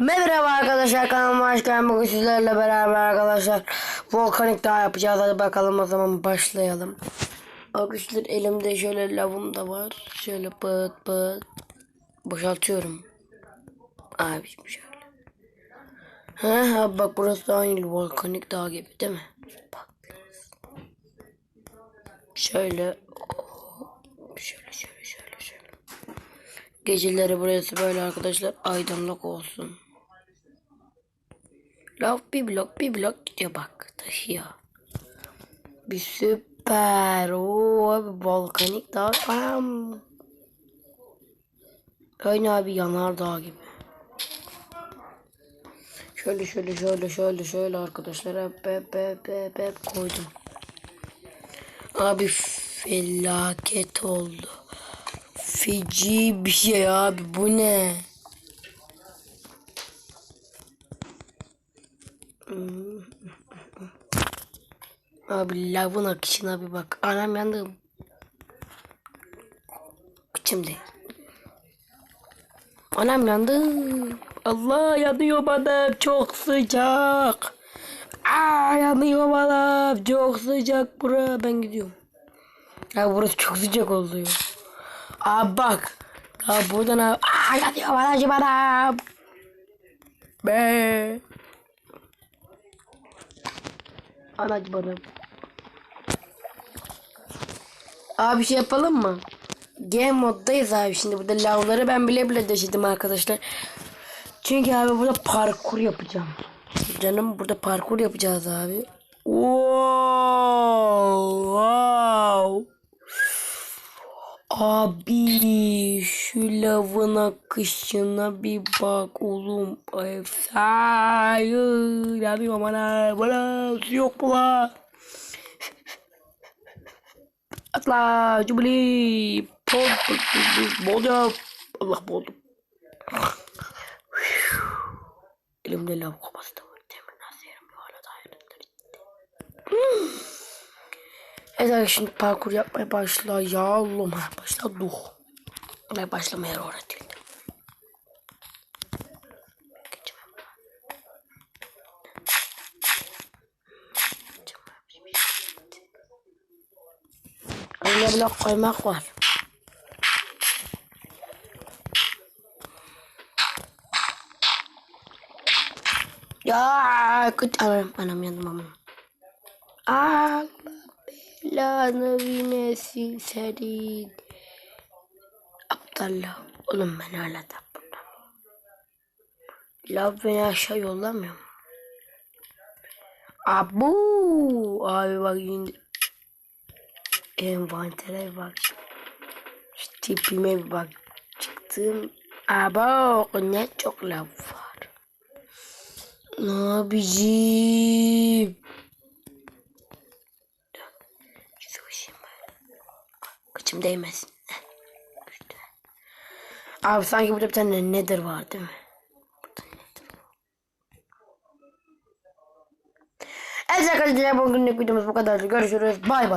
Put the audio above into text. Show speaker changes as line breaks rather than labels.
Merhaba arkadaşlar kanalıma hoş geldiniz. Bugün sizlerle beraber arkadaşlar volkanik dağ yapacağız. Hadi bakalım o zaman başlayalım. Arkadaşlar elimde şöyle lavım da var. Şöyle pıt pıt boşaltıyorum. Abi şöyle. Ha, ha bak burası aynı volkanik dağ gibi değil mi? Bak. Şöyle şöyle şöyle. Geceleri burası böyle arkadaşlar aydınlık olsun. Lav bir blok bir blok gidiyor bak taşıyor. Bir süper. Abi volkanik dağ. Bam. Aynı abi yanardağ gibi. Şöyle şöyle şöyle şöyle şöyle arkadaşlar hep hep hep hep, hep koydum. Abi felaket oldu. Feci bir şey abi bu ne? Abi lavın akışına bir bak. Anam yandım. Kıçım değil. Anam yandı. Allah yanıyor bana çok sıcak. Aa yanıyor bana çok sıcak bura. Ben gidiyorum. Ya burası çok sıcak oldu ya. Aa bak. Ya buradan abi. Aa yanıyor bana bana. Be. Anacı bana. Abi bir şey yapalım mı? Game moddayız abi şimdi burada lavları ben bile bile deşedim arkadaşlar. Çünkü abi burada parkur yapacağım. Canım burada parkur yapacağız abi. Wow, wow. Abi şu lavın akışına bir bak oğlum. Efsane. Yanıyor bana. Bana su yok lan? Atla. Pol. Boğdum. Allah boğdum. Elimde lav kovası da var. Demin nasıl yerim hala da ayrıntıları Evet şimdi parkur yapmaya başlayalım. Ha, Başladık. Ve başlamaya öğretildi. Geçemem. Öyle blok koymak var. Ya kötü anam, anam yandım aman. Allah belanı vermesin senin. Aptallah. Oğlum ben hala da burada. Lav beni aşağı yollamıyor mu? Abu. Abi bak şimdi. Envantere bak. Şu tipime bak. Çıktım. Aba ne çok lav var. Abicim. Sıvışayım ben. Kıçım değmesin. İşte. Abi sanki burada bir tane nedir var değil mi? Evet arkadaşlar bugünlük videomuz bu kadar. Görüşürüz. Bay bay.